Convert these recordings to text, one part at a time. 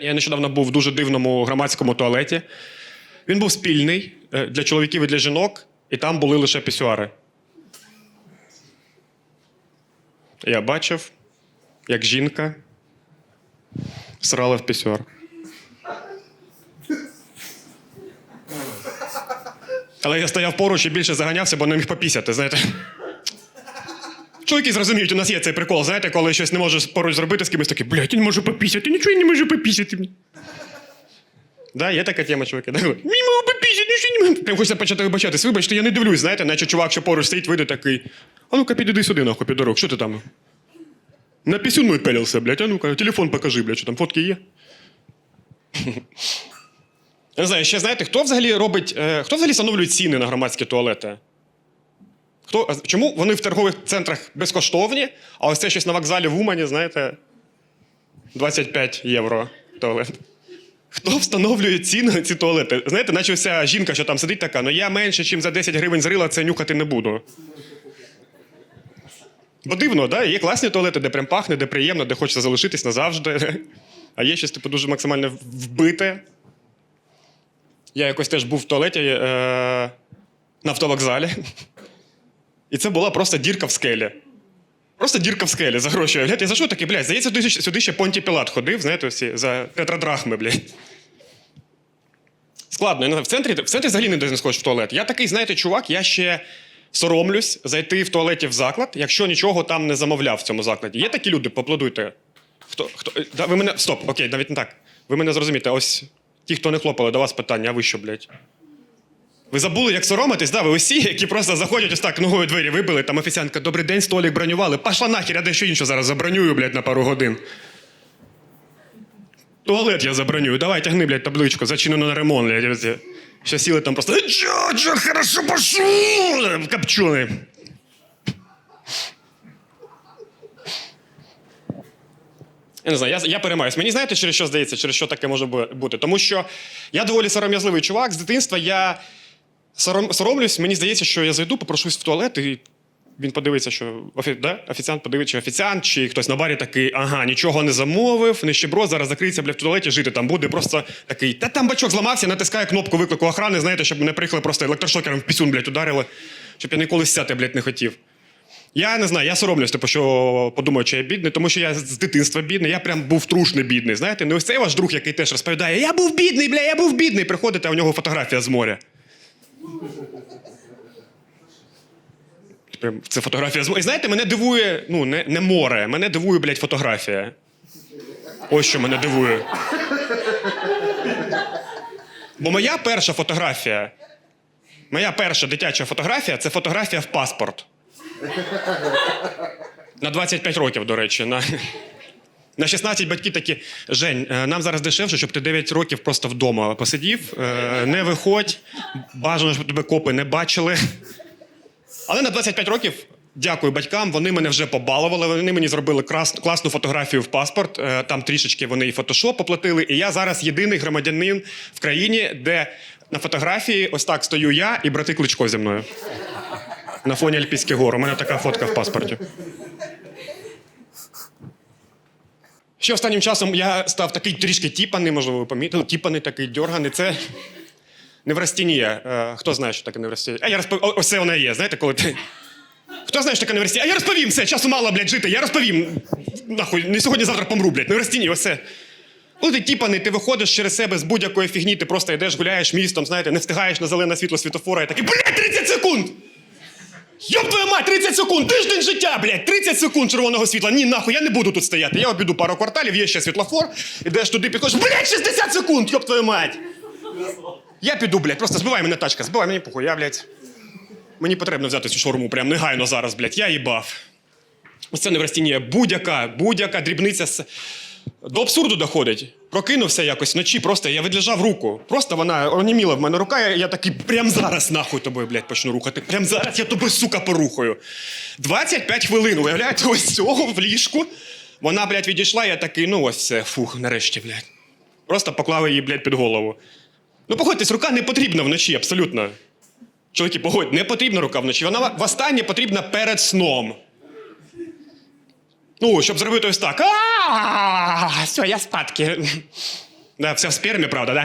Я нещодавно був в дуже дивному громадському туалеті. Він був спільний е, для чоловіків і для жінок, і там були лише пісюари. Я бачив, як жінка срала в пісюар. Але я стояв поруч і більше заганявся, бо не міг попісяти, знаєте. Чоловіки зрозуміють, у нас є цей прикол, знаєте, коли щось не можеш поруч зробити з кимось такий, блядь, я не можу попісяти, нічого я не можу попісяти. Да, є така тема, чуваки. Да? Не можу попісяти, нічого не можу. Прям хочеться почати вибачатись. Вибачте, я не дивлюсь, знаєте, наче чувак, що поруч стоїть, вийде такий. А ну-ка, підійди сюди, нахуй, підорок, що ти там? На пісюн мой блядь, а ну-ка, телефон покажи, блядь, що там фотки є. Я не знаю, ще знаєте, хто взагалі робить, е, хто взагалі встановлює ціни на громадські туалети? Хто, чому вони в торгових центрах безкоштовні, а ось це щось на вокзалі в Умані, знаєте, 25 євро туалет. Хто встановлює ціни на ці туалети? Знаєте, наче вся жінка, що там сидить, така, ну я менше, ніж за 10 гривень зрила, це нюхати не буду. Бо дивно, да? є класні туалети, де прям пахне, де приємно, де хочеться залишитись назавжди. А є щось, типу, дуже максимально вбите. Я якось теж був в туалеті е- на автовокзалі. І це була просто дірка в скелі. Просто дірка в скелі за гроші. Глядь, я за що таке, блядь? Здається, сюди, сюди ще Понті Пілат ходив, знаєте, всі, за тетрадрахми, блядь. Складно. Я не знаю, В центрі, в центрі взагалі не сходиш в туалет. Я такий, знаєте, чувак, я ще соромлюсь зайти в туалеті в заклад, якщо нічого там не замовляв в цьому закладі. Є такі люди, поаплодуйте. Хто, хто, е, да, ви мене, стоп, окей, навіть не так. Ви мене зрозумієте. Ось ті, хто не хлопали, до вас питання, а ви що, блядь? Ви забули, як соромитись, да? Ви усі, які просто заходять ось так, ногою двері вибили, там офіціантка, добрий день, столик бронювали. Пошла нахер, я дещо інше зараз забронюю, блядь, на пару годин. Туалет я забронюю. Давай, тягни, блядь, табличку, зачинено на ремонт, блядь. Що сіли там просто. «Е, Чо, чо, хорошо пошел! Копчений. Я не знаю, я, я переймаюсь. Мені знаєте, через що здається, через що таке може бути? Тому що я доволі сором'язливий чувак. З дитинства я сором, соромлюсь, мені здається, що я зайду, попрошусь в туалет, і він подивиться, що офі, да? офіціант подивиться, чи офіціант, чи хтось на барі такий, ага, нічого не замовив, нищебро, зараз закриється, бля, в туалеті жити там буде. Просто такий, та там бачок зламався, натискає кнопку виклику охорони, знаєте, щоб мене приїхали просто електрошокером в пісюн, блядь, ударили, щоб я ніколи сяти, блядь, не хотів. Я не знаю, я соромлюсь, типу, що подумаю, чи я бідний, тому що я з дитинства бідний, я прям був трушний бідний. Знаєте, не ось цей ваш друг, який теж розповідає, я був бідний, бля, я був бідний. Приходите, а у нього фотографія з моря. Прям Це фотографія з. І знаєте, мене дивує, ну, не, не море, мене дивує, блядь, фотографія. Ось що мене дивує. Бо моя перша фотографія, моя перша дитяча фотографія це фотографія в паспорт. На 25 років, до речі. На, на 16 батьки такі: Жень, е, нам зараз дешевше, щоб ти 9 років просто вдома посидів, е, не виходь, бажано, щоб тебе копи не бачили. Але на 25 років, дякую батькам, вони мене вже побалували. Вони мені зробили крас- класну фотографію в паспорт. Е, Там трішечки вони і фотошоп оплатили. І я зараз єдиний громадянин в країні, де на фотографії ось так стою я і брати Кличко зі мною. На фоні Альпійських гор. У мене така фотка в паспорті. Ще останнім часом я став такий трішки тіпаний, можливо, ви помітили. Тіпаний такий дьорганий. Це неврастінія. Е, хто знає, що таке неврастінія? А я розпов... О, Ось вона є, знаєте, коли ти. Хто знає, що таке неврастінія? А я розповім все, часу мало, блядь, жити. Я розповім. Нахуй, не сьогодні, завтра помру, блядь. Неврастінія, ось. Коли ти тіпаний, ти виходиш через себе з будь-якої фігні, ти просто йдеш, гуляєш містом, знаєте, не встигаєш на зелене світло світофора і такий, блядь, 30 секунд! Йоб твою мать, 30 секунд! Тиждень життя, блядь! 30 секунд червоного світла. Ні, нахуй, я не буду тут стояти. Я обіду пару кварталів, є ще світлофор, ідеш туди, підходиш, блядь, 60 секунд! Йоб твою мать! Я піду, блядь, просто збивай мене тачка, збивай мені похуй, я, блядь. Мені потрібно взяти цю шаурму прям негайно зараз, блядь. Я їбав. Ось це неврастінія. Будь-яка, будь-яка дрібниця з... до абсурду доходить. Прокинувся якось вночі, просто я відлежав руку. Просто вона оніміла в мене рука, я, я такий прям зараз нахуй тобою, блядь, почну рухати. Прям зараз я тобою, сука, порухаю. 25 хвилин, уявляєте, ось цього в ліжку. Вона, блядь, відійшла, я такий, ну ось все, фух, нарешті, блядь. Просто поклав її, блядь, під голову. Ну, погодьтесь, рука не потрібна вночі, абсолютно. Чоловіки, погодь, не потрібна рука вночі. Вона востаннє потрібна перед сном. Ну, щоб зробити ось так. А, все, я спадки. Да, все в спермі, правда, да?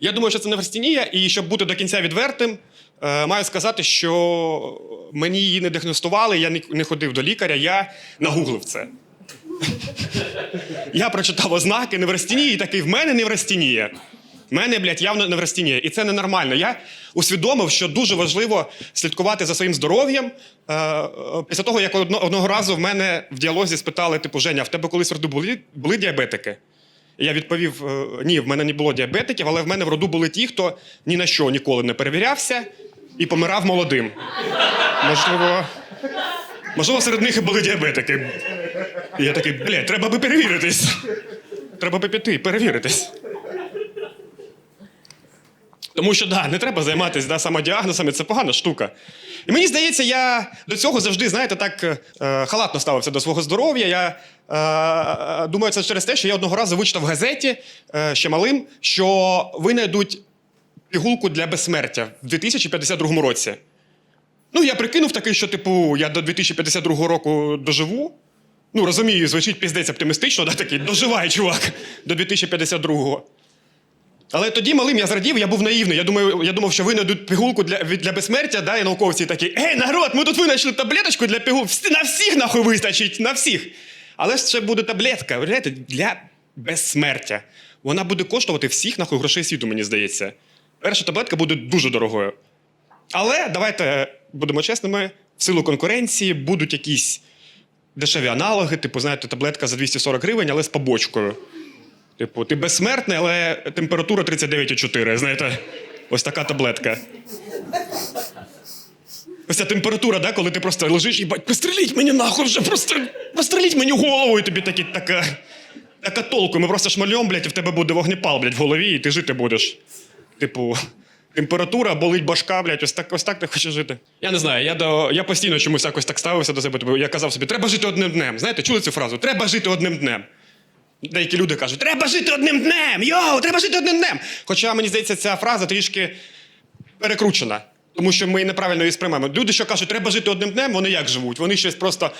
Я думаю, що це неврастенія, і щоб бути до кінця відвертим, е, маю сказати, що мені її не діагностували, я не ходив до лікаря, я нагуглив це. Я прочитав ознаки неврастенії і такий, в мене неврастенія. В мене, блядь, явно неврастенія. І це ненормально. Я усвідомив, що дуже важливо слідкувати за своїм здоров'ям. Е, е, Після того, як одно- одного разу в мене в діалозі спитали, типу, Женя, в тебе колись в роду були, були діабетики? Я відповів: е, ні, в мене не було діабетиків, але в мене в роду були ті, хто ні на що ніколи не перевірявся і помирав молодим. Можливо, можливо, серед них і були діабетики. І я такий, блядь, треба би перевіритись. Треба би піти, перевіритись. Тому що да, не треба займатися да, самодіагнозами, це погана штука. І мені здається, я до цього завжди, знаєте, так е, халатно ставився до свого здоров'я. Я е, думаю, це через те, що я одного разу вичитав в газеті е, ще малим, що винайдуть пігулку для безсмертя в 2052 році. Ну, я прикинув такий, що, типу, я до 2052 року доживу. Ну, розумію, звучить піздець оптимістично, да, такий доживай, чувак, до 2052-го. Але тоді малим я зрадів, я був наївний. Я думаю, я думав, що винайдуть пігулку для, для безсмертя, да, і науковці такі: Ей, народ, ми тут винайшли таблеточку для пігул. На всіх нахуй вистачить, на всіх. Але це буде таблетка, знаєте, для безсмертя. Вона буде коштувати всіх нахуй грошей світу, мені здається. Перша таблетка буде дуже дорогою. Але давайте будемо чесними, в силу конкуренції будуть якісь дешеві аналоги, типу, знаєте, таблетка за 240 гривень, але з побочкою. Типу, ти безсмертний, але температура 39,4. Знаєте, ось така таблетка. Ось ця температура, да, коли ти просто лежиш і бать, постріліть мені нахуй вже, просто постріліть мені голову, і тобі такі така. Така толку, ми просто шмальом, блядь, і в тебе буде вогнепал, блядь, в голові, і ти жити будеш. Типу, температура, болить башка, блядь, ось так, ось так ти хочеш жити. Я не знаю, я, до, я постійно чомусь якось так ставився до себе. Типу, я казав собі, треба жити одним днем. Знаєте, чули цю фразу? Треба жити одним днем. Деякі люди кажуть, треба жити одним днем! Йоу, треба жити одним днем! Хоча мені здається, ця фраза трішки перекручена. Тому що ми неправильно її сприймаємо. Люди, що кажуть, треба жити одним днем, вони як живуть? Вони щось просто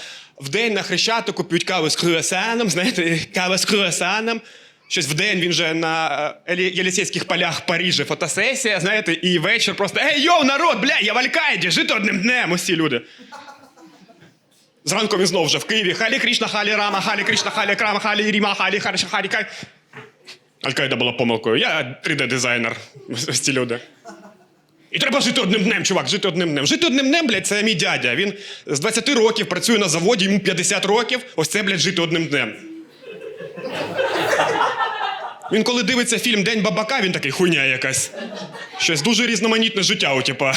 в день на хрещатику п'ють каву з круасаном, знаєте, кава з круасаном. Щось в день він вже на е, Єлісейських полях Парижі фотосесія, знаєте, і вечір просто Ей, йоу, народ, бля, я в Аль-Каїді, жити одним днем, усі люди. Зранку він знов вже в Києві. Халі Крішна, Халі Рама, Халі Крішна, Халі Крама, Халі Ріма, Халі Харша, Халі Кай. Аль-Каїда була помилкою. Я 3D-дизайнер. Ось ці люди. І треба жити одним днем, чувак, жити одним днем. Жити одним днем, блядь, це мій дядя. Він з 20 років працює на заводі, йому 50 років. Ось це, блядь, жити одним днем. Він коли дивиться фільм День бабака, він такий хуйня якась. Щось дуже різноманітне життя у типа.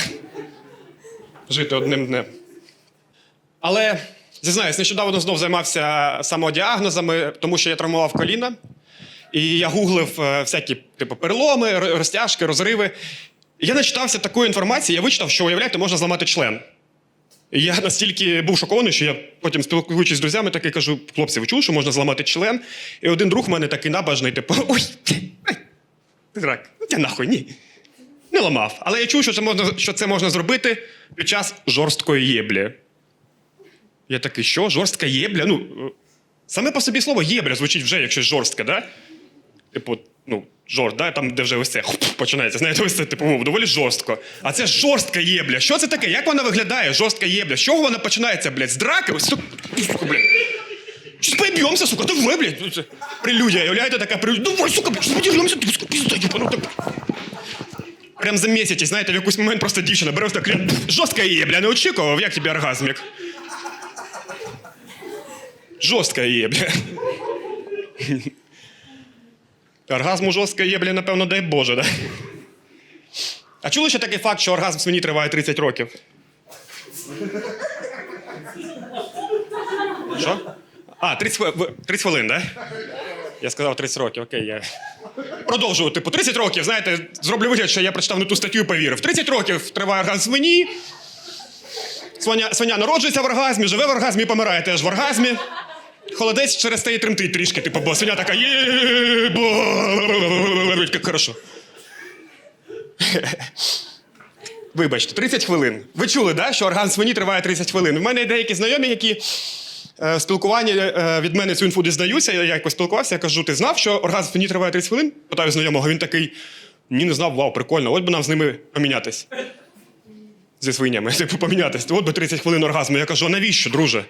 Жити одним днем. Але зізнаюсь, нещодавно знов займався самодіагнозами, тому що я травмував коліна. І я гуглив е, всякі типу, переломи, розтяжки, розриви. Я начитався такої інформації, я вичитав, що уявляєте, можна зламати член. І я настільки був шокований, що я потім спілкуючись з друзями, такий кажу: хлопці, ви чули, що можна зламати член? І один друг в мене такий набажний, типу, ой, дурак, ну тя нахуй, ні. Не ламав. Але я чув, що це можна, що це можна зробити під час жорсткої єблі. Я такий, що? Жорстка єбля? Ну, саме по собі слово єбля звучить вже як щось жорстке, да? Типу, ну, жорст, да? там, де вже ось це починається. Знаєте, ось це типу, доволі жорстко. А це жорстка єбля. Що це таке? Як вона виглядає? Жорстка єбля. З чого вона починається, блядь? З драки? Ось сука, блядь. Щось поб'ємося, сука, давай, блядь. Ну, Прелюдія, уявляєте, така прелюдія. Давай, сука, блядь, ти, сука, пізда, єбану, так. Прям за місяць, знаєте, в якийсь момент просто дівчина бере так, жорстка єбля, не очікував, як тобі оргазмік. Жорстка єбля. Оргазм у жорстка єбля, напевно, дай Боже, да? А чули ще такий факт, що оргазм в свині триває 30 років? Що? А, 30, 30 хвилин? Да? Я сказав 30 років, окей, я. Продовжую, типу, 30 років, знаєте, зроблю вигляд, що я прочитав не ту статтю і повірив. 30 років триває оргазм свині. Свиня, свиня народжується в оргазмі, живе в оргазмі і помирає теж в оргазмі. Холодець через те і тремтить трішки, типу, бо свиня така «Є-бо». як хорошо. Вибачте, 30 хвилин. Ви чули, да, що оргазм свині триває 30 хвилин. У мене є деякі знайомі, які е, спілкування е, від мене цю інфу дізнаюся. Я якось спілкувався, я кажу, ти знав, що оргазм в ній триває 30 хвилин? Питаю знайомого, він такий. Ні, не знав, вау, прикольно, от би нам з ними помінятись. Зі свинями, типу, помінятись. От би 30 хвилин оргазму. Я кажу, а навіщо, друже?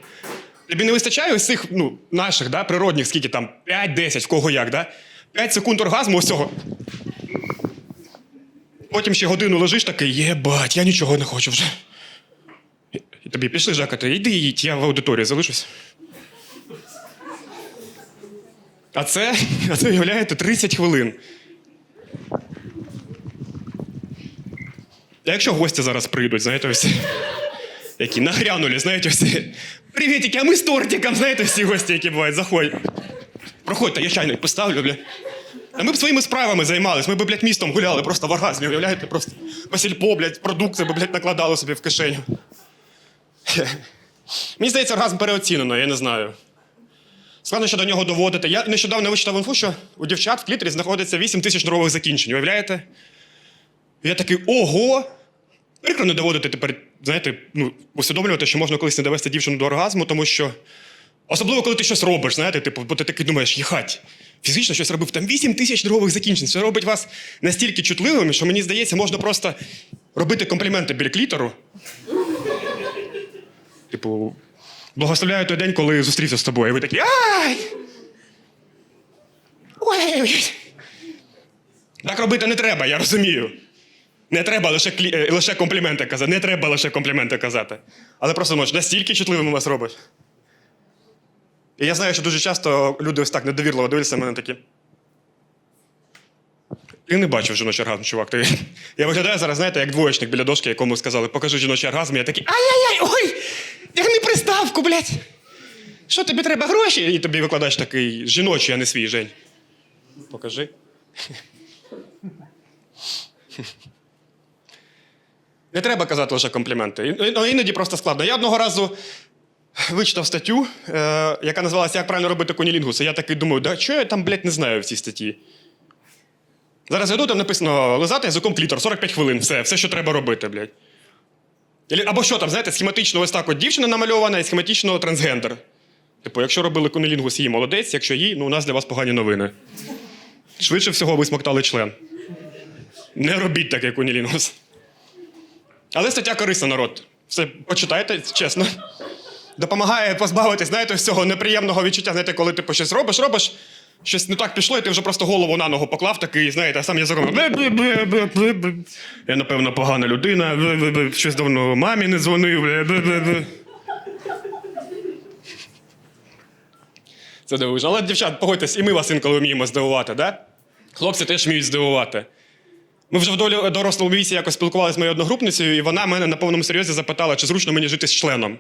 Тобі не вистачає ось цих ну, наших, да, природних, скільки там, 5-10, в кого як, да? 5 секунд оргазму ось. Потім ще годину лежиш такий, єбать, я нічого не хочу вже. І тобі пішли жакати, йди їдь, я в аудиторії залишусь. А це, а це уявляєте, 30 хвилин. А якщо гості зараз прийдуть, знаєте, ось. Які нагрянули, знаєте, ось. Привітики, а ми з тортиком, знаєте, всі гості, які бувають, заходять. Проходьте, я чайник поставлю, бля. А ми б своїми справами займались, ми б, блядь, містом гуляли просто в оргазмі, уявляєте, просто по сільпо, блядь, продукти би, блядь, накладали собі в кишеню. Мені здається, оргазм переоцінено, я не знаю. Складно ще до нього доводити. Я нещодавно вичитав інфу, що у дівчат в клітері знаходиться 8 тисяч нервових закінчень, уявляєте? Я такий, ого! Прикро не доводити тепер, знаєте, ну, усвідомлювати, що можна колись не довести дівчину до оргазму, тому що. Особливо, коли ти щось робиш, знаєте, типу, бо ти такий думаєш, їхать, фізично щось робив, там 8 тисяч нервових закінчень. Це робить вас настільки чутливими, що мені здається, можна просто робити компліменти біля клітору. Типу, благословляю той день, коли зустрівся з тобою, і ви такі ай! Ой! Так робити не треба, я розумію. Не треба лише, клі... е, лише компліменти казати. Не треба лише компліменти казати. Але просто може, настільки чутливими вас робить. І я знаю, що дуже часто люди ось так недовірливо дивляться на мене такі. Ти не бачив жіночий оргазм, чувак. Ти... Я виглядаю зараз, знаєте, як двоєчник біля дошки, якому сказали, покажи жіночий оргазм, і я такий ай-яй-яй, ой! Тягни приставку, блядь! Що тобі треба гроші? І тобі викладач такий жіночий, а не свій Жень. Покажи. Не треба казати лише компліменти. Іноді просто складно. Я одного разу вичитав статтю, е, яка називалася Як правильно робити кунілінгус. І я такий думаю, да що я там, блядь, не знаю в цій статті. Зараз я йду, там написано лизати язиком клітор, 45 хвилин, все, все, що треба робити, блядь. Або що там, знаєте, схематично ось так от дівчина намальована і схематично трансгендер. Типу, якщо робили кунілінгус їй молодець, якщо їй, ну у нас для вас погані новини. Швидше всього ви смоктали член. Не робіть таке кунілінгус. Але стаття корисна, народ. Все почитайте, чесно. Допомагає позбавитись, знаєте, ось цього неприємного відчуття, знаєте, коли ти щось робиш, робиш, щось не так пішло, і ти вже просто голову на ногу поклав такий, знаєте, а сам язиком. «Бе-бе-бе-бе-бе-бе». Я, напевно, погана людина, щось давно мамі не дзвонив. Це дивуєш. Але, дівчат, погодьтесь, і ми вас інколи вміємо здивувати, да? Хлопці теж вміють здивувати. Ми вже в долі дорослому віці якось спілкувалися з моєю одногрупницею, і вона мене на повному серйозі запитала, чи зручно мені жити з членом.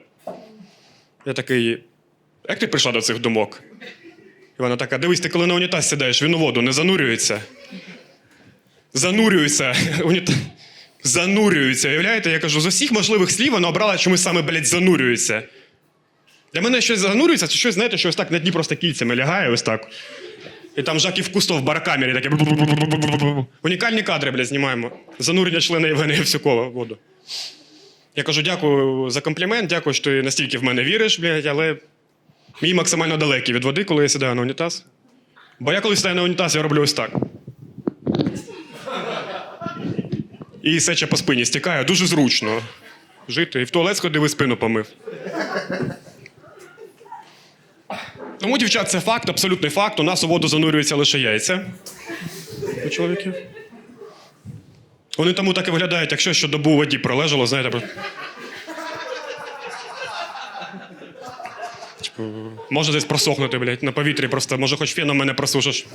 Я такий, як ти прийшла до цих думок? І вона така: дивись, ти коли на унітаз сідаєш, він у воду не занурюється. Занурюється. Занурюється. Уявляєте, я кажу, з усіх можливих слів вона обрала чомусь саме, блядь, занурюється. Для мене щось занурюється, це щось, знаєте, що ось так на дні просто кільцями лягає, ось так. І там Жаків Кустов в баркамері таке. Унікальні кадри, блядь, знімаємо. Занурення члена Євгена Євсюкова в воду. Я кажу, дякую за комплімент, дякую, що ти настільки в мене віриш, блядь, але мій максимально далекий від води, коли я сідаю на унітаз. Бо я коли сідаю на унітаз, я роблю ось так. І сеча по спині стікає, дуже зручно жити. І в туалет сходив спину помив. Тому, дівчат, це факт, абсолютний факт. У нас у воду занурюються лише яйця. У чоловіків. Вони тому так і виглядають, якщо що добу у воді пролежало, знаєте. Типу, може десь просохнути, блядь, на повітрі просто, може хоч феном мене просушиш.